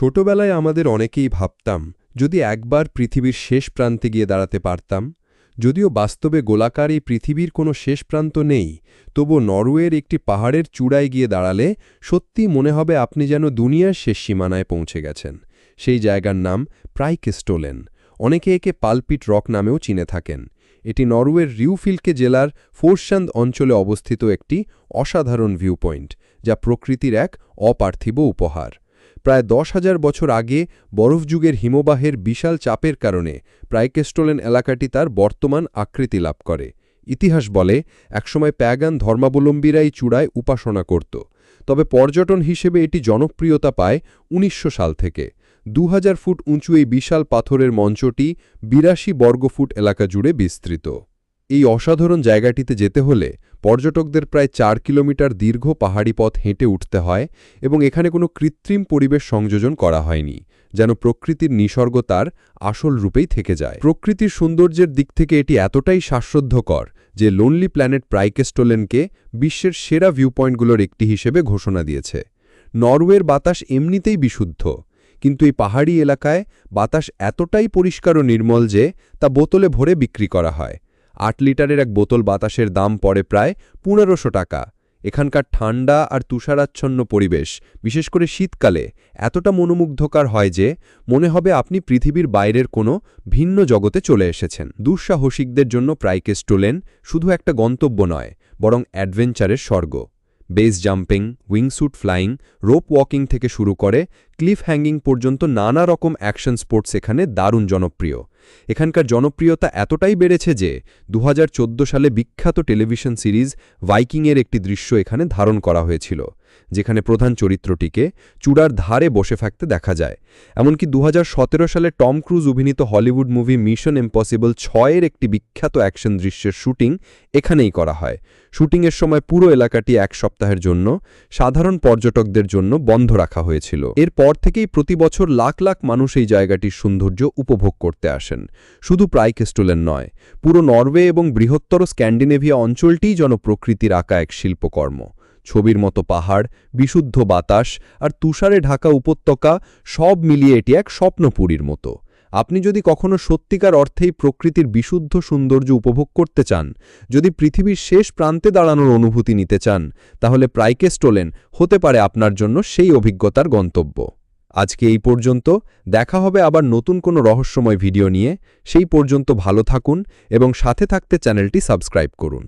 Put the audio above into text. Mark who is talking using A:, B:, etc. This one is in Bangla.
A: ছোটবেলায় আমাদের অনেকেই ভাবতাম, যদি একবার পৃথিবীর শেষ প্রান্তে গিয়ে দাঁড়াতে পারতাম, যদিও বাস্তবে গোলাকার এই পৃথিবীর কোনো শেষ প্রান্ত নেই তবু নরওয়ের একটি পাহাড়ের চূড়ায় গিয়ে দাঁড়ালে সত্যি মনে হবে আপনি যেন দুনিয়ার শেষ সীমানায় পৌঁছে গেছেন। সেই জায়গার নাম প্রাইকেস্টোলেন। অনেকে একে পালপিট রক নামেও চিনে থাকেন। এটি নরওয়ের রিউফিল্কে জেলার ফোর্সান্দ অঞ্চলে অবস্থিত একটি অসাধারণ ভিউ পয়েন্ট যা প্রকৃতির এক অপার্থিব উপহার। প্রায় দশ হাজার বছর আগে বরফযুগের হিমবাহের বিশাল চাপের কারণে প্রাইকেস্টোলেন এলাকাটি তার বর্তমান আকৃতি লাভ করে। ইতিহাস বলে, একসময় প্যাগান ধর্মাবলম্বীরাই চূড়ায় উপাসনা করত। তবে পর্যটন হিসেবে এটি জনপ্রিয়তা পায় ১৯০০ সাল থেকে। দু হাজার ফুট উঁচু এই বিশাল পাথরের মঞ্চটি বিরাশি বর্গফুট এলাকা জুড়ে বিস্তৃত। এই অসাধারণ জায়গাটিতে যেতে হলে পর্যটকদের প্রায় চার কিলোমিটার দীর্ঘ পাহাড়ি পথ হেঁটে উঠতে হয় এবং এখানে কোনো কৃত্রিম পরিবেশ সংযোজন করা হয়নি, যেন প্রকৃতির নিসর্গ তার আসল রূপেই থেকে যায়। প্রকৃতির সৌন্দর্যের দিক থেকে এটি এতটাই শ্বাসরুদ্ধকর যে লোনলি প্ল্যানেট প্রাইকেস্টোলেনকে বিশ্বের সেরা ভিউ পয়েন্টগুলোর একটি হিসেবে ঘোষণা দিয়েছে। নরওয়ের বাতাস এমনিতেই বিশুদ্ধ, কিন্তু এই পাহাড়ি এলাকায় বাতাস এতটাই পরিষ্কার ও নির্মল যে তা বোতলে ভরে বিক্রি করা হয়। আট লিটারের এক বোতল বাতাসের দাম পড়ে প্রায় পনেরোশো টাকা। এখানকার ঠান্ডা আর তুষারাচ্ছন্ন পরিবেশ, বিশেষ করে শীতকালে, এতটা মনোমুগ্ধকার হয় যে মনে হবে আপনি পৃথিবীর বাইরের কোনো ভিন্ন জগতে চলে এসেছেন। দুঃসাহসিকদের জন্য প্রাইকেস্টোলেন শুধু একটা গন্তব্য নয়, বরং অ্যাডভেঞ্চারের স্বর্গ। Base jumping wingsuit flying, rope walking থেকে শুরু করে ক্লিফ হ্যাঙ্গিং পর্যন্ত নানা রকম অ্যাকশন স্পোর্টস এখানে দারুণ জনপ্রিয়। এখানকার জনপ্রিয়তা এতটাই বেড়েছে যে দু হাজার চোদ্দ সালে বিখ্যাত টেলিভিশন সিরিজ ভাইকিংয়ের একটি দৃশ্য এখানে ধারণ করা হয়েছিল। যেখানে প্রধান চরিত্রটিকে চূড়ার ধারে বসে থাকতে দেখা যায়। এমনকি দু হাজার সতেরো সালে টম ক্রুজ অভিনীত হলিউড মুভি মিশন ইম্পসিবল ছয়ের একটি বিখ্যাত অ্যাকশন দৃশ্যের শুটিং এখানেই করা হয়। শুটিংয়ের সময় পুরো এলাকাটি এক সপ্তাহের জন্য সাধারণ পর্যটকদের জন্য বন্ধ রাখা হয়েছিল। এরপর থেকেই প্রতি বছর লাখ লাখ মানুষ এই জায়গাটির সৌন্দর্য উপভোগ করতে আসেন। শুধু প্রাইকেস্টোলেন নয়, পুরো নরওয়ে এবং বৃহত্তর স্ক্যান্ডিনেভিয়া অঞ্চলটিই যেন প্রকৃতির আঁকা এক শিল্পকর্ম। ছবির মতো পাহাড়, বিশুদ্ধ বাতাস আর তুষারে ঢাকা উপত্যকা সব মিলিয়ে এটি এক স্বপ্নপুরীর মতো। আপনি যদি কখনো সত্যিকার অর্থেই প্রকৃতির বিশুদ্ধ সৌন্দর্য উপভোগ করতে চান, যদি পৃথিবীর শেষ প্রান্তে দাঁড়ানোর অনুভূতি নিতে চান, তাহলে প্রাইকেস্টোলেন হতে পারে আপনার জন্য সেই অভিজ্ঞতার গন্তব্য। আজকে এই পর্যন্ত, দেখা হবে আবার নতুন কোনো রহস্যময় ভিডিও নিয়ে। সেই পর্যন্ত ভালো থাকুন এবং সাথে থাকতে চ্যানেলটি সাবস্ক্রাইব করুন।